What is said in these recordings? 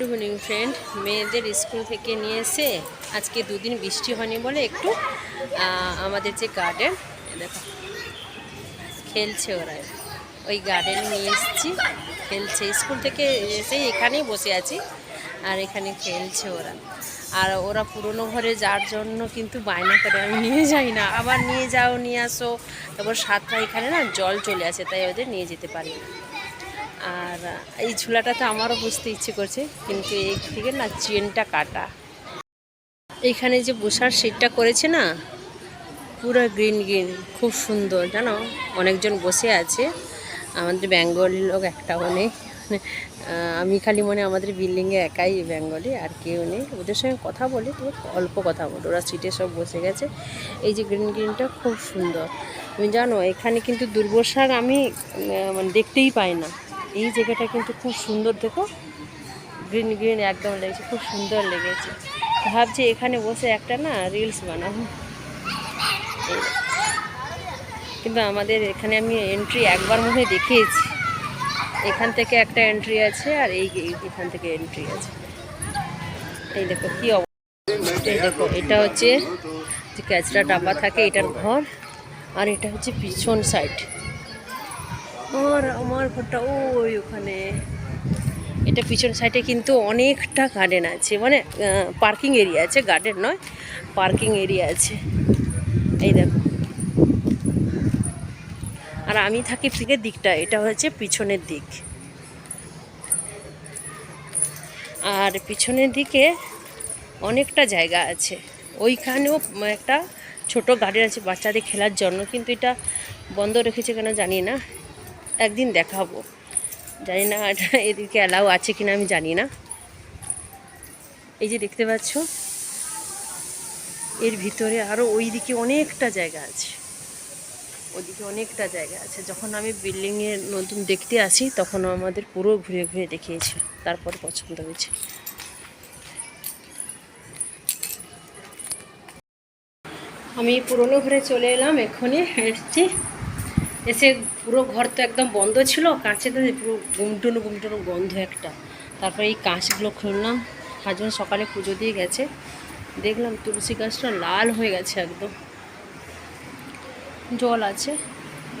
Good evening friend. মেয়েদের school থেকে নিয়ে এসে আজকে দুদিন বৃষ্টি হয়নি বলে একটু আমাদের যে গার্ডেন দেখো, খেলছে ওরা। ওই গার্ডেনে নিয়ে এসেছি, খেলছে। স্কুল থেকে এসে এখানেই বসে আছি, আর এখানে খেলছে ওরা। আর ওরা পুরনো ঘরে যাওয়ার জন্য কিন্তু বায়না করে, আমি নিয়ে যাই না। আবার নিয়ে যাও, নিয়ে আসো। তারপর সাতটা এখানে না জল চলে আসে, তাই ওদের নিয়ে যেতে পারি না। আর এই ঝুলাটা তো আমারও বুঝতে ইচ্ছে করছে কিন্তু এই থেকে না চেনটা কাটা। এইখানে যে বসার সিটটা করেছে না পুরো গ্রিন গ্রিন খুব সুন্দর জানো? অনেকজন বসে আছে আমাদের বেঙ্গলি লোক একটাও নেই মানে, আমি খালি মনে আমাদের বিল্ডিংয়ে একাই বেঙ্গলি আর কেউ নেই। ওদের সঙ্গে কথা বলি তবে অল্প কথা বলি ওরা সিটে সব বসে গেছে। এই যে গ্রিন গ্রিনটা খুব সুন্দর। তুমি জানো এখানে কিন্তু দুর্বসার আমি মানে দেখতেই পাই না। এই জায়গাটা কিন্তু খুব সুন্দর, দেখো। গ্রিন গ্রিন একদম লেগেছে, খুব সুন্দর লেগেছে। ভাবছি এখানে বসে একটা না রিলস বানাবো। কিন্তু আমাদের এখানে আমি এন্ট্রি একবার মনে দেখিয়েছি। এখান থেকে একটা এন্ট্রি আছে আর এই এখান থেকে এন্ট্রি আছে। এই দেখো কি দেখো, এটা হচ্ছে যে ক্যাচরা ডাব্বা থাকে, এটার ঘর। আর এটা হচ্ছে পিছন সাইড আর আমার ঘরটা ওই ওখানে। এটা পিছন সাইডে কিন্তু অনেকটা গার্ডেন আছে। মানে পার্কিং এরিয়া আছে গার্ডেন নয় পার্কিং এরিয়া আছে। এই দেখো। আর আমি থাকি পিকের দিকটা, এটা হচ্ছে পিছনের দিক। আর পিছনের দিকে অনেকটা জায়গা আছে। ওইখানেও একটা ছোট গার্ডেন আছে বাচ্চাদের খেলার জন্য, কিন্তু এটা বন্ধ রেখেছে কেন জানি না। একদিন দেখাবো। জানি না এটা এদিকে অ্যালাউ আছে কিনা, আমি জানি না। এই যে দেখতে পাচ্ছ, এর ভিতরে আরও ওই দিকে অনেকটা জায়গা আছে। ওদিকে অনেকটা জায়গা আছে। যখন আমি বিল্ডিংয়ে নতুন দেখতে আসি, তখন আমাদের পুরো ঘুরে ঘুরে দেখিয়েছে, তারপর পছন্দ হয়েছে। আমি পুরনো ঘরে চলে এলাম, এক্ষুনি এসছি এসে পুরো ঘর তো একদম বন্ধ ছিল কাঁচেতে পুরো গুমটুনো গুমটুনো গন্ধ একটা। তারপরে এই কাঁচগুলো খুললাম, হাজবেন্ড সকালে পুজো দিয়ে গেছে। দেখলাম তুলসী গাছটা লাল হয়ে গেছে একদম। জল আছে,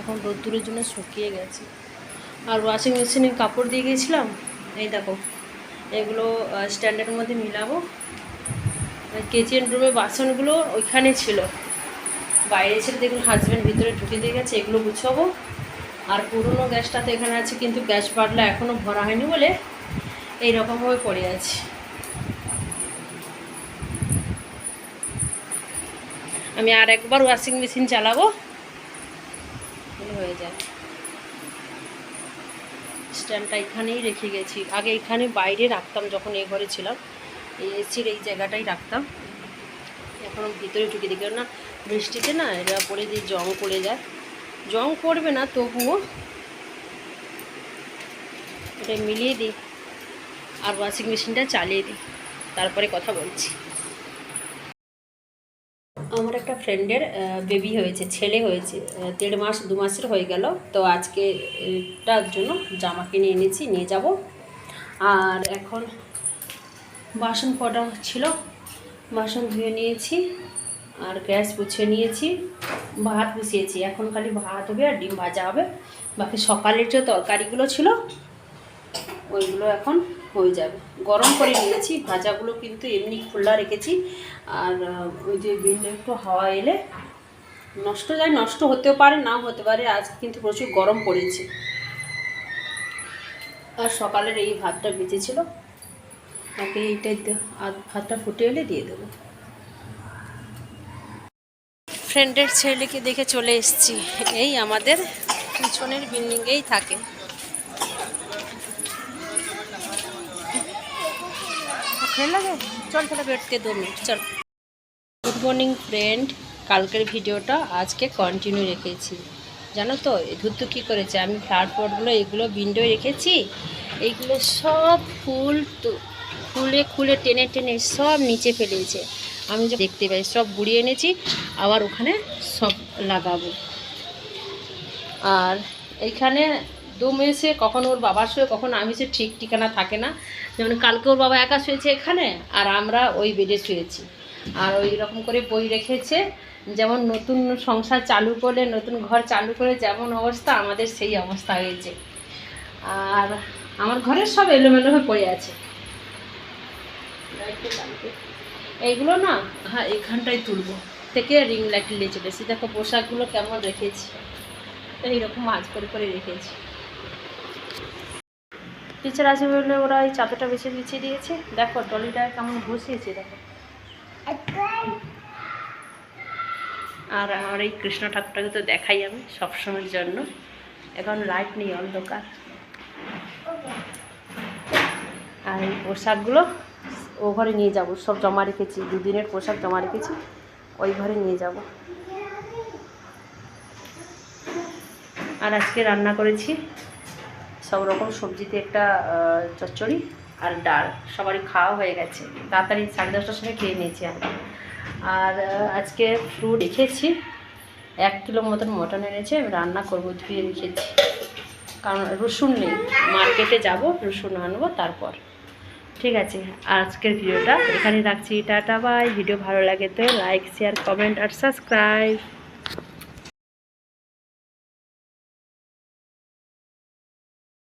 এখন রোদ্দুরের জন্য শুকিয়ে গেছে। আর ওয়াশিং মেশিনে কাপড় দিয়ে গিয়েছিলাম, এই দেখো, এগুলো স্ট্যান্ডার্ডের মধ্যে মিলাবো। কিচেন রুমে বাসনগুলো ওইখানে ছিল। বাইরে ছিল দেখুন হাজব্যান্ড ভিতরে ঢুকে দিয়ে গেছে, এগুলো গুছাবো। আর পুরনো গ্যাসটা তো এখানে আছে, কিন্তু গ্যাস বাটলা এখনও ভরা হয়নি বলে এই রকমভাবে পড়ে আছে। আমি আর একবার ওয়াশিং মেশিন চালাবো। হয়ে যায়। স্ট্যান্ডটা এখানেই রেখে গেছি। আগে এখানে বাইরে রাখতাম যখন এই ঘরে ছিলাম। এসির এই জায়গাটাই রাখতাম। এখন ভিতরে ঢুকে দিই কেন না বৃষ্টিতে না এটা পরে দিয়ে জং পড়ে যায়। জং পড়বে না, তবুও এটা মিলিয়ে দিই। আর ওয়াশিং মেশিনটা চালিয়ে দিই। তারপরে কথা বলছি। আমার একটা ফ্রেন্ডের বেবি হয়েছে, ছেলে হয়েছে দেড় মাস, দু মাসের হয়ে গেল। তো আজকে এটার জন্য জামা কিনে এনেছি, নিয়ে যাব। আর এখন বাসন কটা ছিল, বাসন ধুয়ে নিয়েছি। আর গ্যাস মুছে নিয়েছি, ভাত বসিয়েছি। এখন খালি ভাত হবে আর ডিম ভাজা হবে। বাকি সকালের যে তরকারিগুলো ছিল, ওইগুলো এখন হয়ে যাবে। গরম করে নিয়েছি, ভাজাগুলো কিন্তু এমনি খোলা রেখেছি। আর ওই যে বিন একটু হাওয়া এলে নষ্ট যায়, নষ্ট হতেও পারে, নাও হতে পারে আজ কিন্তু প্রচুর গরম পড়েছে। আর সকালের এই ভাতটা বেঁচেছিল, তাকে এইটাই ভাতটা ফুটে এলে দিয়ে দেবো। ফ্রেন্ডের ছেলেকে দেখে চলে এসেছি। এই আমাদের পিছনের বিল্ডিংয়েই থাকে। লাগে চল তাহলে বেটকে দু মিনিট চল। গুড মর্নিং ফ্রেন্ড কালকের ভিডিওটা আজকে কন্টিনিউ রেখেছি। জানো তো ধুতু কী করেছে? আমি ফ্লাওয়ার পটগুলো এগুলো উইন্ডোয় রেখেছি। এইগুলো সব ফুল তো খুলে খুলে টেনে টেনে সব নিচে ফেলেছে। আমি যখন দেখতে পাই, সব গুড়িয়ে এনেছি, আবার ওখানে সব লাগাবো। আর এইখানে একদম এসে কখন ওর বাবার শুয়ে কখন আমি সে ঠিক ঠিকানা থাকে না। যেমন কালকে ওর বাবা একা শুয়েছে এখানে, আর আমরা ওই বেডে শুয়েছি। আর ওই রকম করে বই রেখেছে, যেমন নতুন সংসার চালু করলে, নতুন ঘর চালু করে যেমন অবস্থা, আমাদের সেই অবস্থা হয়েছে। আর আমার ঘরের সব এলোমেলো হয়ে পড়ে আছে। এইগুলো না? হ্যাঁ এইখানটায় তুলবো। থেকে রিং লাইট নিয়ে চলে এসেছি দেখো পোশাকগুলো কেমন রেখেছি। এইরকম মাছ করে করে রেখেছি। টিচার আছে বলে ওরা এই চাদরটা বেছে বিছিয়ে দিয়েছে। দেখো টলিটা কেমন বসিয়েছে দেখো। আর আমার এই কৃষ্ণ ঠাকুরটাকে তো দেখাই আমি সবসময়ের জন্য। এখন লাইট নেই অন্ধকার। আর এই পোশাকগুলো ও ঘরে নিয়ে যাব। সব জমা রেখেছি, দুদিনের পোশাক জমা রেখেছি, ওই ঘরে নিয়ে যাব। আর আজকে রান্না করেছি সব রকম সবজিতে একটা চচ্চড়ি আর ডাল। সবারই খাওয়া হয়ে গেছে। তাড়াতাড়ি সাড়ে দশটার সময় খেয়ে নিয়েছি আমরা আর আজকে ফ্রুট রেখেছি। এক কিলো মতন মটন এনেছে রান্না করব, ধুয়ে রেখেছি। কারণ রসুন নেই। মার্কেটে যাব, রসুন আনব, তারপর। ঠিক আছে, আজকের ভিডিওটা এখানে রাখছি, টাটা, বাই। ভিডিও ভালো লাগে তো লাইক শেয়ার কমেন্ট আর সাবস্ক্রাইব